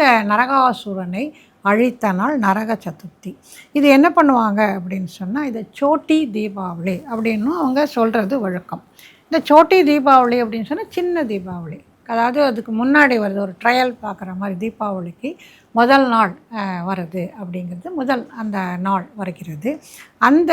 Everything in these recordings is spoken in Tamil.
இந்த நரகாசுரனை அழித்த நாள் நரக சதுர்த்தி. இது என்ன பண்ணுவாங்க அப்படின்னு சொன்னால் இதை சோட்டி தீபாவளி அப்படின்னு அவங்க சொல்கிறது வழக்கம். இந்த சோட்டி தீபாவளி அப்படின்னு சொன்னால் சின்ன தீபாவளி. அதாவது அதுக்கு முன்னாடி வருது ஒரு ட்ரையல் பார்க்குற மாதிரி தீபாவளிக்கு முதல் நாள் வருது அப்படிங்கிறது முதல் அந்த நாள் வருகிறது. அந்த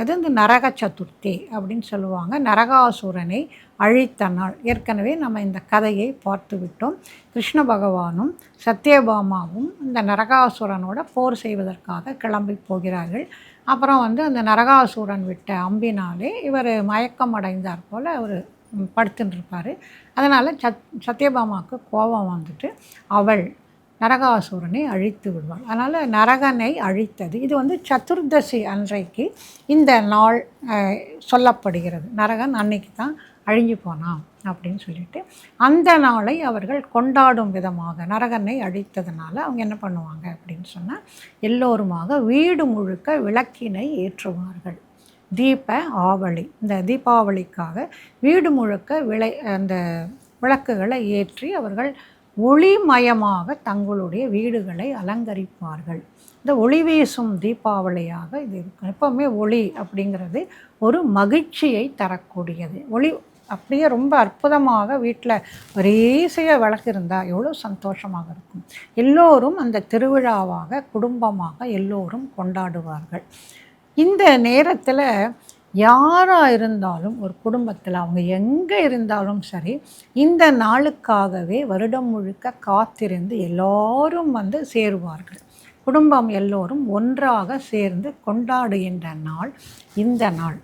அது வந்து நரக சதுர்த்தி அப்படின்னு சொல்லுவாங்க. நரகாசுரனை அழித்த நாள். ஏற்கனவே நம்ம இந்த கதையை பார்த்து விட்டோம். கிருஷ்ண பகவானும் சத்யபாமாவும் இந்த நரகாசுரனோட போர் செய்வதற்காக கிளம்பி போகிறார்கள். அப்புறம் வந்து அந்த நரகாசுரன் விட்ட அம்பினாலே இவர் மயக்கம் அடைந்தார் போல் அவர் படுத்துன்னு இருப்பார் அதனால் சத் சத்யபாமாவுக்கு கோபம் வந்துட்டு அவள் நரகாசுரனை அழித்து விடுவாள். அதனால் நரகனை அழித்தது. இது வந்து சதுர்தசி அன்றைக்கு இந்த நாள் சொல்லப்படுகிறது. நரகன் அன்னைக்கு தான் அழிஞ்சு போனான் அப்படின்னு சொல்லிட்டு அந்த நாளை அவர்கள் கொண்டாடும் விதமாக நரகனை அழித்ததுனால அவங்க என்ன பண்ணுவாங்க அப்படின்னு சொன்னால் எல்லோருமாக வீடு முழுக்க விளக்கினை ஏற்றுவார்கள். தீப ஆவளி. இந்த தீபாவளிக்காக வீடு முழுக்க விளை அந்த விளக்குகளை ஏற்றி அவர்கள் ஒளிமயமாக தங்களுடைய வீடுகளை அலங்கரிப்பார்கள். இந்த ஒளி வீசும் தீபாவளியாக இது இருக்கும் எப்போவுமே ஒளி அப்படிங்கிறது ஒரு மகிழ்ச்சியை தரக்கூடியது. ஒளி அப்படியே ரொம்ப அற்புதமாக வீட்டில் வரிசையாக விளக்கு இருந்தால் எவ்வளோ சந்தோஷமாக இருக்கும். எல்லோரும் அந்த திருவிழாவாக குடும்பமாக எல்லோரும் கொண்டாடுவார்கள். இந்த நேரத்தில் யாராக இருந்தாலும் ஒரு குடும்பத்தில் அவங்க எங்கே இருந்தாலும் சரி இந்த நாளுக்காகவே வருடம் முழுக்க காத்திருந்து எல்லோரும் வந்து சேருவார்கள். குடும்பம் எல்லோரும் ஒன்றாக சேர்ந்து கொண்டாடுகின்ற நாள் இந்த நாள்.